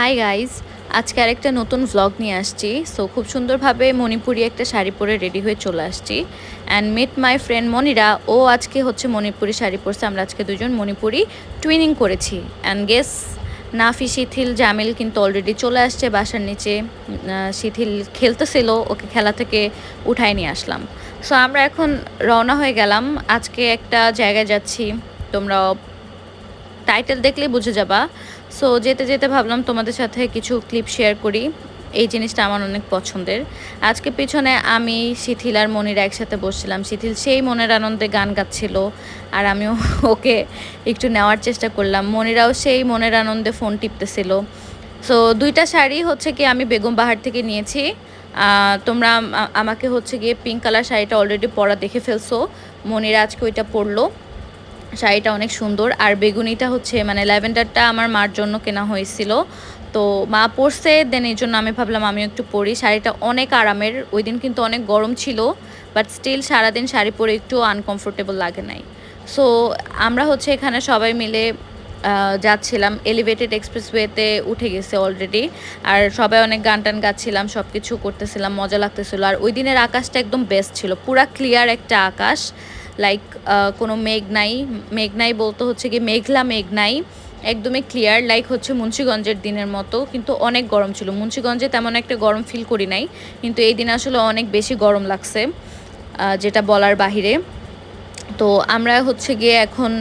Hi guys আজকে আরেকটা নতুন ভ্লগ নিয়ে আসছি। সো খুব সুন্দরভাবে মণিপুরি একটা শাড়ি পরে রেডি হয়ে চলে আসছি। And meet my friend Monira. ও আজকে হচ্ছে মণিপুরি শাড়ি পরছে। আমরা আজকে দুজন মণিপুরি টুইনিং করেছি। অ্যান্ড গেস নাফি, শিথিল, জামিল কিন্তু অলরেডি চলে আসছে বাসার নিচে। শিথিল খেলতেছিল। ওকে খেলা থেকে উঠায় নিয়ে আসলাম। সো আমরা এখন রওনা হয়ে গেলাম। আজকে একটা জায়গায় যাচ্ছি। তোমরা টাইটেল দেখলেই বুঝে যাবা। সো যেতে যেতে ভাবলাম তোমাদের সাথে কিছু ক্লিপ শেয়ার করি। এই জিনিসটা আমার অনেক পছন্দের। আজকে পিছনে আমি, শিথিল আর মনিরা একসাথে বসছিলাম। শিথিল সেই মনের আনন্দে গান গাচ্ছিল আর আমিও ওকে একটু নেওয়ার চেষ্টা করলাম। মনিরাও সেই মনের আনন্দে ফোন টিপতেছিল। সো দুইটা শাড়ি হচ্ছে কি আমি বেগম বাহার থেকে নিয়েছি। তোমরা আমাকে হচ্ছে গিয়ে পিঙ্ক কালার শাড়িটা অলরেডি পরা দেখে ফেলছো। মনিরা আজকে ওইটা পরলো। শাড়িটা অনেক সুন্দর। আর বেগুনিটা হচ্ছে মানে ল্যাভেন্ডারটা আমার মার জন্য কেনা হয়েছিল। তো মা পরছে দেন এই জন্য আমি ভাবলাম আমিও একটু পরি। শাড়িটা অনেক আরামের ওই দিন কিন্তু অনেক গরম ছিল বাট স্টিল সারাদিন শাড়ি পরে একটু আনকমফোর্টেবল লাগে নাই। সো আমরা হচ্ছে এখানে সবাই মিলে যাচ্ছিলাম। এলিভেটেড এক্সপ্রেসওয়েতে উঠে গেছে অলরেডি আর সবাই অনেক গান টান গাচ্ছিলাম সব কিছু করতেছিলাম, মজা লাগতেছিল। আর ওই দিনের আকাশটা একদম বেস্ট ছিল। পুরা ক্লিয়ার একটা আকাশ। লাইক কোনো মেঘ নাই মেঘ নাই বলতে হচ্ছে কি মেঘলা মেঘ নাই, একদমই ক্লিয়ার লাইক হচ্ছে মুন্সীগঞ্জের দিনের মতো, কিন্তু অনেক গরম ছিল। মুন্সীগঞ্জে তেমন একটা গরম ফিল করি নাই, কিন্তু এই দিন আসলে অনেক বেশি গরম লাগছে যেটা বলার বাহিরে। তো আমরা হচ্ছে গিয়ে এখন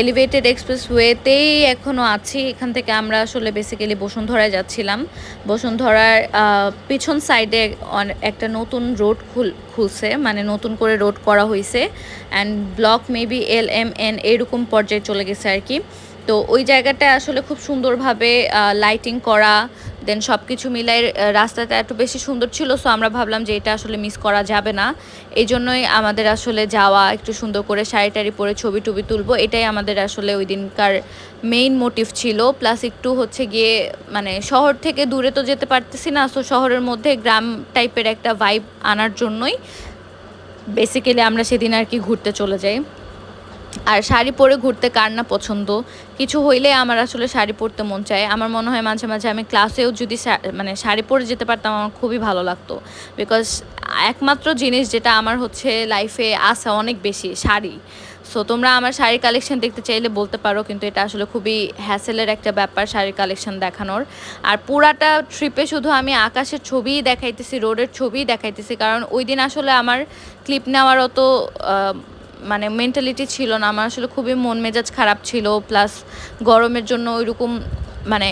এলিভেটেড এক্সপ্রেস ওয়েতেই এখনও আছি। এখান থেকে আমরা আসলে বেসিক্যালি বসুন্ধরায় যাচ্ছিলাম। বসুন্ধরার পিছন সাইডে একটা নতুন রোড খুল, খুলছে। মানে নতুন করে রোড করা হয়েছে and block maybe L M N এরকম পর্যায়ে চলে গেছে আর কি। তো ওই জায়গাটা আসলে খুব সুন্দরভাবে লাইটিং করা দেন সব কিছু মিলাই রাস্তাটা একটু বেশি সুন্দর ছিল সো আমরা ভাবলাম যে এটা আসলে মিস করা যাবে না। এই জন্যই আমাদের আসলে যাওয়া একটু সুন্দর করে শাড়ি টাড়ি পরে ছবি টবি তুলবো, এটাই আমাদের আসলে ওই দিনকার মেইন মোটিভ ছিল। প্লাস একটু হচ্ছে গিয়ে মানে শহর থেকে দূরে তো যেতে পারতেছি না সো শহরের মধ্যে গ্রাম টাইপের একটা ভাইব আনার জন্যই বেসিক্যালি আমরা সেদিন আর কি ঘুরতে চলে যাই। আর শাড়ি পরে ঘুরতে কার না পছন্দ? কিছু হইলে আমার আসলে শাড়ি পরতে মন চায়। আমার মনে হয় মাঝে মাঝে আমি ক্লাসেও যদি মানে শাড়ি পরে যেতে পারতাম, আমার খুবই ভালো লাগতো। বিকজ একমাত্র জিনিস যেটা আমার হচ্ছে লাইফে আসা অনেক বেশি, শাড়ি। সো তোমরা আমার শাড়ির কালেকশন দেখতে চাইলে বলতে পারো, কিন্তু এটা আসলে খুবই হ্যাসেলের একটা ব্যাপার শাড়ির কালেকশন দেখানোর। আর পুরাটা ট্রিপে শুধু আমি আকাশের ছবিই দেখাইতেছি, রোডের ছবিই দেখাইতেছি, কারণ ওই দিন আসলে আমার ক্লিপ নেওয়ার অত মানে মেন্টালিটি ছিল না, আমার আসলে খুবই মন মেজাজ খারাপ ছিল প্লাস গরমের জন্য ওইরকম মানে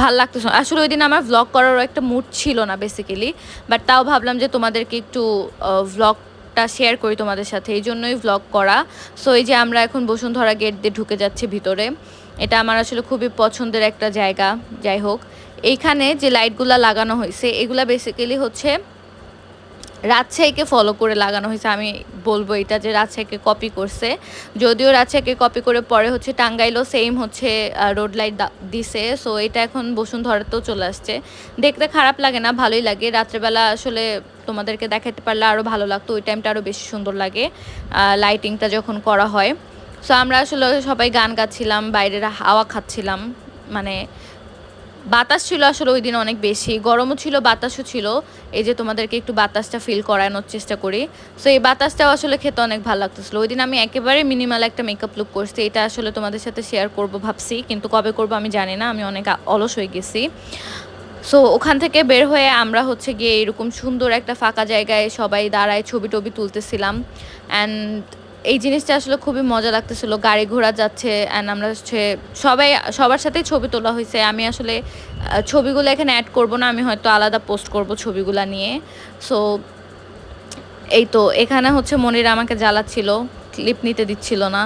ভালো লাগতো আসলে ওই দিন আমার ভ্লগ করারও একটা মুড ছিল না বেসিক্যালি বাট তাও ভাবলাম যে তোমাদেরকে একটু ভ্লগটা শেয়ার করি তোমাদের সাথে, এই জন্যই ভ্লগ করা। সো এই যে আমরা এখন বসুন্ধরা গেট দিয়ে ঢুকে যাচ্ছি ভিতরে, এটা আমার আসলে খুবই পছন্দের একটা জায়গা, যাই হোক। এইখানে যে লাইটগুলো লাগানো হয়েছে এগুলা বেসিক্যালি হচ্ছে রাজশাহীকে ফলো করে লাগানো হয়েছে। আমি বলব এটা যে রাজশাহীকে কপি করছে। যদিও রাজশাহীকে কপি করে পরে হচ্ছে টাঙ্গাইলও সেম হচ্ছে রোড লাইট দিছে। সো এটা এখন বসুন্ধরাতেও চলে আসছে। দেখতে খারাপ লাগে না, ভালোই লাগে। রাত্রেবেলা আসলে তোমাদেরকে দেখাতে পারলে আরও ভালো লাগতো। ওই টাইমটা আরও বেশি সুন্দর লাগে লাইটিংটা যখন করা হয়। সো আমরা আসলে সবাই গান গাচ্ছিলাম, বাইরের হাওয়া খাচ্ছিলাম। মানে বাতাস ছিল আসলে ওই দিন অনেক বেশি। গরমও ছিল, বাতাসও ছিল। এই যে তোমাদেরকে একটু বাতাসটা ফিল করানোর চেষ্টা করি। সো এই বাতাসটাও আসলে খেতে অনেক ভালো লাগতেছিল। ওই দিন আমি একেবারে মিনিমাল একটা মেকআপ লুক করছি। এটা আসলে তোমাদের সাথে শেয়ার করব ভাবছি, কিন্তু কবে করব আমি জানি না। আমি অনেক অলস হয়ে গেছি। সো ওখান থেকে বের হয়ে আমরা হচ্ছে গিয়ে এরকম সুন্দর একটা ফাঁকা জায়গায় সবাই দাঁড়ায় ছবি টবি তুলতেছিলাম। অ্যান্ড এই জিনিসটা আসলে খুবই মজা লাগতেছিল। গাড়ি ঘোড়া যাচ্ছে অ্যান্ড আমরা হচ্ছে সবাই, সবার সাথেই ছবি তোলা হয়েছে। আমি আসলে ছবিগুলো এখানে অ্যাড করব না, আমি হয়তো আলাদা পোস্ট করব ছবিগুলো নিয়ে। সো এই তো, এখানে হচ্ছে মনিরা আমাকে জ্বালাচ্ছিল ক্লিপ নিতে দিচ্ছিল না।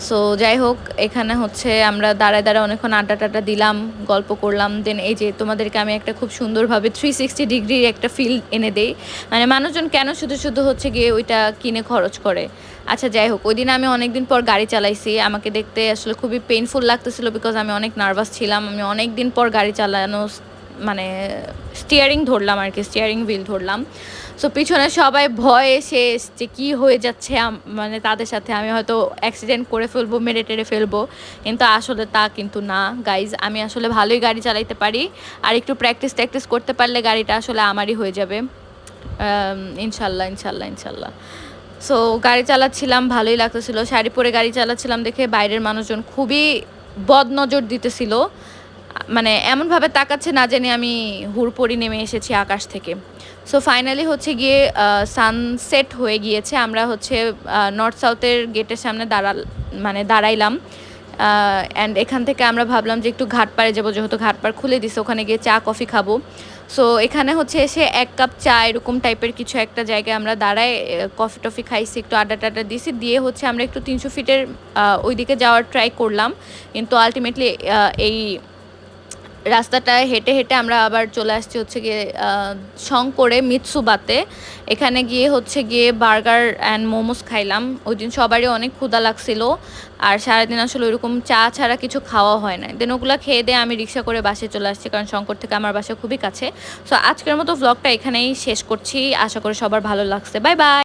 সো যাই হোক এখানে হচ্ছে আমরা দাঁড়ায় দাঁড়ায় অনেকক্ষণ আড্ডা টাড্ডা দিলাম, গল্প করলাম। দেন এই যে তোমাদেরকে আমি একটা খুব সুন্দরভাবে থ্রি সিক্সটি ডিগ্রির একটা ফিল এনে দেই। মানে মানুষজন কেন শুধু শুধু হচ্ছে গিয়ে ওইটা কিনে খরচ করে? আচ্ছা যাই হোক ওই দিন আমি অনেক দিন পর গাড়ি চালাইছি। আমাকে দেখতে আসলে খুবই পেইনফুল লাগতেছিল বিকজ আমি অনেক নার্ভাস ছিলাম। আমি অনেক দিন পর গাড়ি চালানো মানে স্টিয়ারিং ধরলাম আর কি স্টিয়ারিং হুইল ধরলাম। সো পিছনে সবাই ভয়ে শেষ এসছে, কী হয়ে যাচ্ছে মানে তাদের সাথে আমি হয়তো অ্যাক্সিডেন্ট করে ফেলব, মেরে টেরে ফেলব, কিন্তু আসলে তা কিন্তু না। গাইজ আমি আসলে ভালোই গাড়ি চালাইতে পারি, আর একটু প্র্যাকটিস ট্যাকটিস করতে পারলে গাড়িটা আসলে আমারই হয়ে যাবে। ইনশাল্লাহ ইনশাল্লাহ ইনশাল্লাহ। সো গাড়ি চালাচ্ছিলাম, ভালোই লাগতেছিল। শাড়ি পরে গাড়ি চালাচ্ছিলাম দেখে বাইরের মানুষজন খুবই বদনজর দিতেছিল। মানে এমনভাবে তাকাচ্ছে না জানি আমি হুড়পড়ি নেমে এসেছি আকাশ থেকে। সো ফাইনালি হচ্ছে গিয়ে সানসেট হয়ে গিয়েছে। আমরা হচ্ছে নর্থ সাউথের গেটের সামনে দাঁড়াল মানে দাঁড়াইলাম। অ্যান্ড এখান থেকে আমরা ভাবলাম যে একটু ঘাট পাড়ে যাব, যেহেতু ঘাটপাড় খুলে দিছে, ওখানে গিয়ে চা, কফি খাব। সো এখানে হচ্ছে এসে এক কাপ চা, এরকম টাইপের কিছু একটা জায়গায় আমরা দাঁড়ায় কফি টফি খাইছি, একটু আড্ডা টাড্ডা দিয়েছি দিয়ে হচ্ছে আমরা একটু তিনশো ফিটের ওইদিকে যাওয়ার ট্রাই করলাম। কিন্তু আলটিমেটলি এই রাস্তাটায় হেঁটে হেঁটে আমরা আবার চলে আসছি হচ্ছে গিয়ে শঙ্করে মিৎসুবাতে। এখানে গিয়ে হচ্ছে গিয়ে বার্গার অ্যান্ড মোমোস খাইলাম। ওই দিন সবারই অনেক ক্ষুধা লাগছিল আর সারাদিন আসলে ওইরকম চা ছাড়া কিছু খাওয়া হয় না দেন ওগুলো খেয়ে দিয়ে আমি রিক্সা করে বাসে চলে আসছি কারণ শঙ্কর থেকে আমার বাসা খুবই কাছে। সো আজকের মতো ভ্লগটা এখানেই শেষ করছি। আশা করি সবার ভালো লাগছে। Bye bye